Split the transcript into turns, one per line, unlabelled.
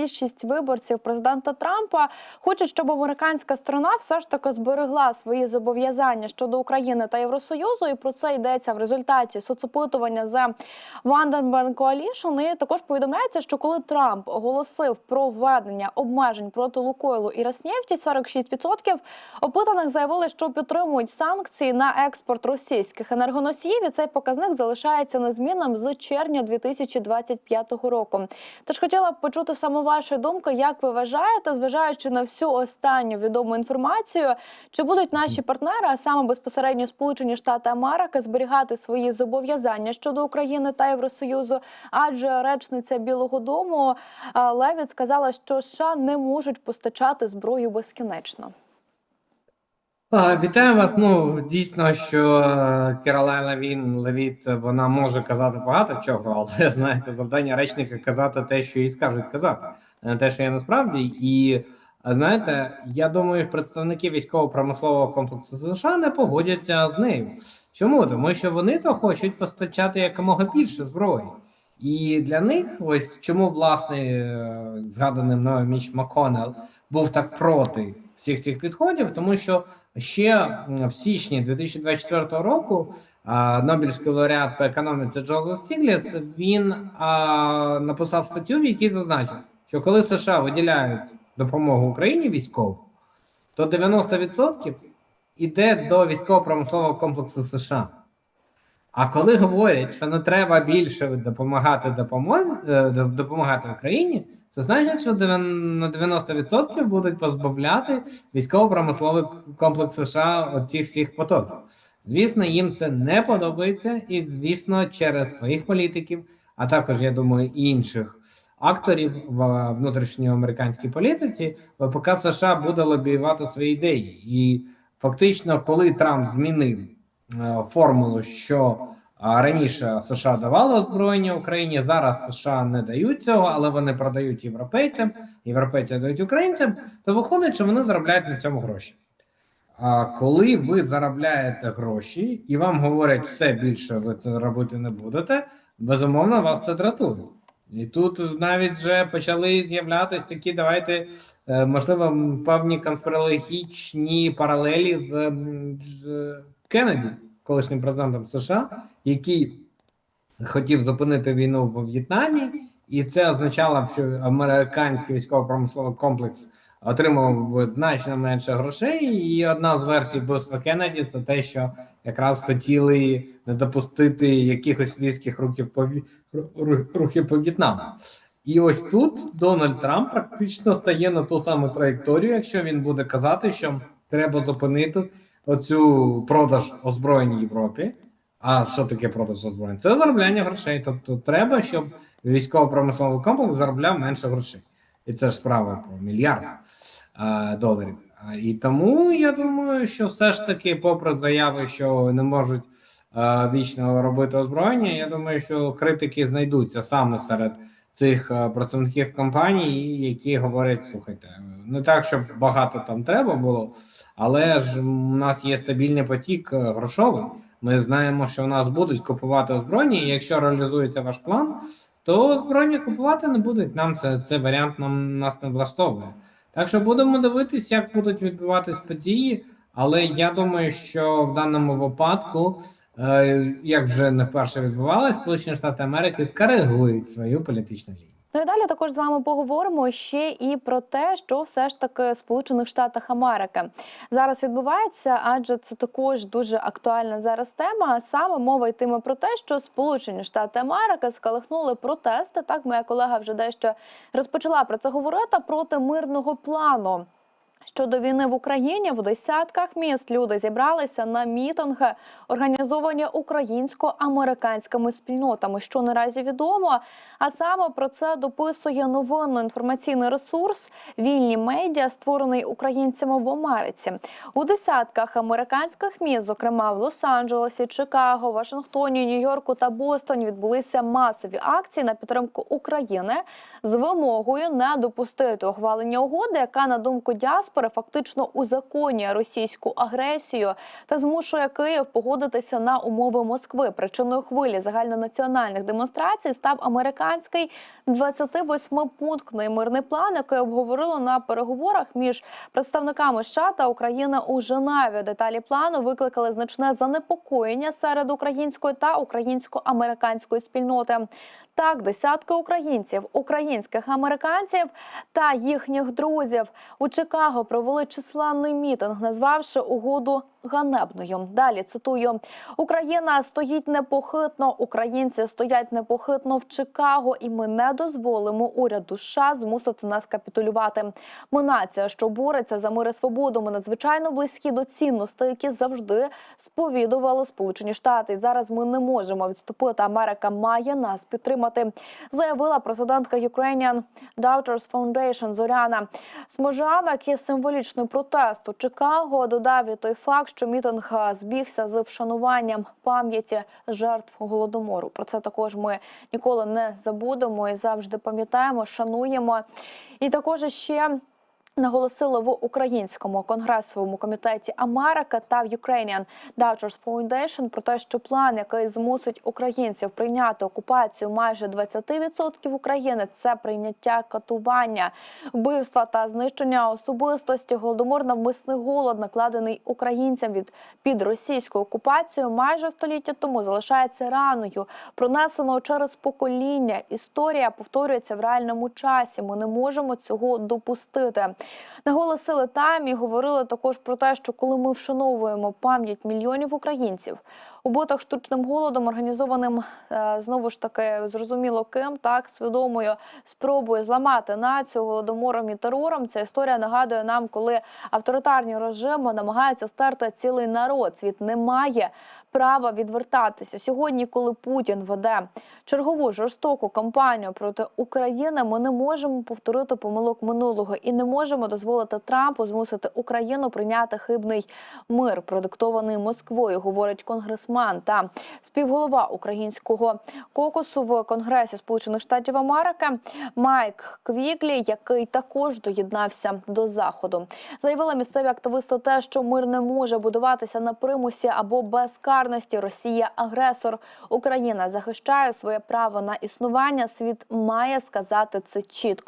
більшість виборців президента Трампа хочуть, щоб американська сторона все ж таки зберегла свої зобов'язання щодо України та Євросоюзу. І про це йдеться в результаті соцопитування за Vandenberg Coalition. І також повідомляється, що коли Трамп оголосив про введення обмежень проти Лукойлу і Роснефті, 46% опитаних заявили, що підтримують санкції на експорт російських енергоносіїв. І цей показник залишається незмінним з червня 2025 року. Тож хотіла б почути саме ваші думка, як ви вважаєте, зважаючи на всю останню відому інформацію, чи будуть наші партнери, а саме безпосередньо Сполучені Штати Америки, зберігати свої зобов'язання щодо України та Євросоюзу? Адже речниця Білого Дому а, Левіт сказала, що США не можуть постачати зброю безкінечно.
Вітаю вас. Ну дійсно, що е, Керолайна Він Левіт вона може казати багато чого, але знаєте, завдання речника казати те, що їй скажуть казати, те, що є насправді. І знаєте, я думаю, представники військово-промислового комплексу США не погодяться з нею. Чому? Тому що вони то хочуть постачати якомога більше зброї. І для них, ось чому власне е, згаданий мною Міч Маконел був так проти всіх цих підходів, тому що ще в січні 2024 року Нобелівський лауреат по економіці Джозеф Стігліц він написав статтю, в якій зазначив, що коли США виділяють допомогу Україні військову, то 90% іде до військово-промислового комплексу США. А коли говорять, що не треба більше допомагати допомозі, е, допомагати Україні, це значить, що на 90% будуть позбавляти військово-промисловий комплекс США оцих всіх потоків. Звісно, їм це не подобається, і звісно, через своїх політиків, а також я думаю, інших акторів в внутрішньоамериканській політиці, ВПК США буде лобіювати свої ідеї. І фактично, коли Трамп змінив е, формулу, що раніше США давало озброєння Україні, зараз США не дають цього, але вони продають європейцям, європейці дають українцям, то виходить, що вони заробляють на цьому гроші. А коли ви заробляєте гроші і вам говорять, все більше ви це робити не будете, безумовно, вас це дратує. І тут навіть вже почали з'являтися такі, давайте, е, можливо, певні конспірологічні паралелі з, Кеннеді, колишнім президентом США, який хотів зупинити війну в В'єтнамі, і це означало, що американський військово-промисловий комплекс отримав значно менше грошей. І одна з версій вбивства Кеннеді це те, що якраз хотіли не допустити якихось різких рухів по рухів по В'єтнаму. І ось тут Дональд Трамп практично стає на ту саму траєкторію, якщо він буде казати, що треба зупинити оцю продаж озброєнь Європі. А що таке продаж озброєнь? Це заробляння грошей. Тобто треба, щоб військово-промисловий комплекс заробляв менше грошей. І це ж справа про мільярд е, доларів. І тому я думаю, що все ж таки, попри заяви, що не можуть е, вічно робити озброєння, я думаю, що критики знайдуться саме серед цих е, працівників компаній, які говорять: слухайте, не так, щоб багато там треба було, але ж у нас є стабільний потік е, грошовий. Ми знаємо, що у нас будуть купувати озброєння, і якщо реалізується ваш план, то озброєння купувати не будуть. Нам це цей варіант нам нас не влаштовує. Так що будемо дивитися, як будуть відбуватись події. Але я думаю, що в даному випадку, е, як вже не вперше відбувалось, Сполучені Штати Америки скоригують свою політичну лінію.
Ну і далі також з вами поговоримо ще і про те, що все ж таки в Сполучених Штатах Америки зараз відбувається, адже це також дуже актуальна зараз тема. Саме мова йтиме про те, що Сполучені Штати Америки скалихнули протести. Так, моя колега вже дещо розпочала про це говорити проти мирного плану. Щодо війни в Україні в десятках міст люди зібралися на мітинги, організовані українсько-американськими спільнотами, що наразі відомо. А саме про це дописує новинно-інформаційний ресурс Вільні медіа, створений українцями в Америці. У десятках американських міст, зокрема в Лос-Анджелесі, Чикаго, Вашингтоні, Нью-Йорку та Бостоні, відбулися масові акції на підтримку України з вимогою не допустити ухвалення угоди, яка на думку діаспори діаспори фактично узаконює російську агресію та змушує Київ погодитися на умови Москви. Причиною хвилі загальнонаціональних демонстрацій став американський 28-пунктний мирний план, який обговорили на переговорах між представниками США та України у Женеві. Деталі плану викликали значне занепокоєння серед української та українсько-американської спільноти. Так, десятки українців, українських американців та їхніх друзів у Чикаго провели численний мітинг, назвавши угоду ганебною. Далі цитую: Україна стоїть непохитно, українці стоять непохитно в Чикаго, і ми не дозволимо уряду США змусити нас капітулювати. Ми нація, що бореться за мир і свободу. Ми надзвичайно близькі до цінностей, які завжди сповідували Сполучені Штати. Зараз ми не можемо відступити. Америка має нас підтримати, заявила президентка Ukrainian Daughters Foundation Зоряна Сможана, який символічний протест у Чикаго додав і той факт, що мітинг збігся з вшануванням пам'яті жертв голодомору. Про це також ми ніколи не забудемо і завжди пам'ятаємо, шануємо. І також ще. Наголосили в українському конгресовому комітеті Америка та в Ukrainian Daughters Foundation про те, що план, який змусить українців прийняти окупацію майже 20% України, це прийняття катування, вбивства та знищення особистості. Голодомор навмисний голод, накладений українцям від під російську окупацію майже століття тому, залишається раною, пронесеною через покоління. Історія повторюється в реальному часі. Ми не можемо цього допустити. Наголосили там і говорили також про те, що коли ми вшановуємо пам'ять мільйонів українців, убитих штучним голодом, організованим е, знову ж таки зрозуміло ким, так свідомою спробою зламати націю голодомором і терором. Ця історія нагадує нам, коли авторитарні режими намагаються стерти цілий народ. Світ не має права відвертатися сьогодні, коли Путін веде чергову жорстоку кампанію проти України. Ми не можемо повторити помилок минулого і не можемо дозволити Трампу змусити Україну прийняти хибний мир, продиктований Москвою, говорить конгресман та співголова українського кокусу в Конгресі Сполучених Штатів Америки Майк Квіглі, який також доєднався до заходу. Заявили місцеві активисти те, що мир не може будуватися на примусі або безкарності. Росія агресор. Україна захищає своє право на існування. Світ має сказати це чітко.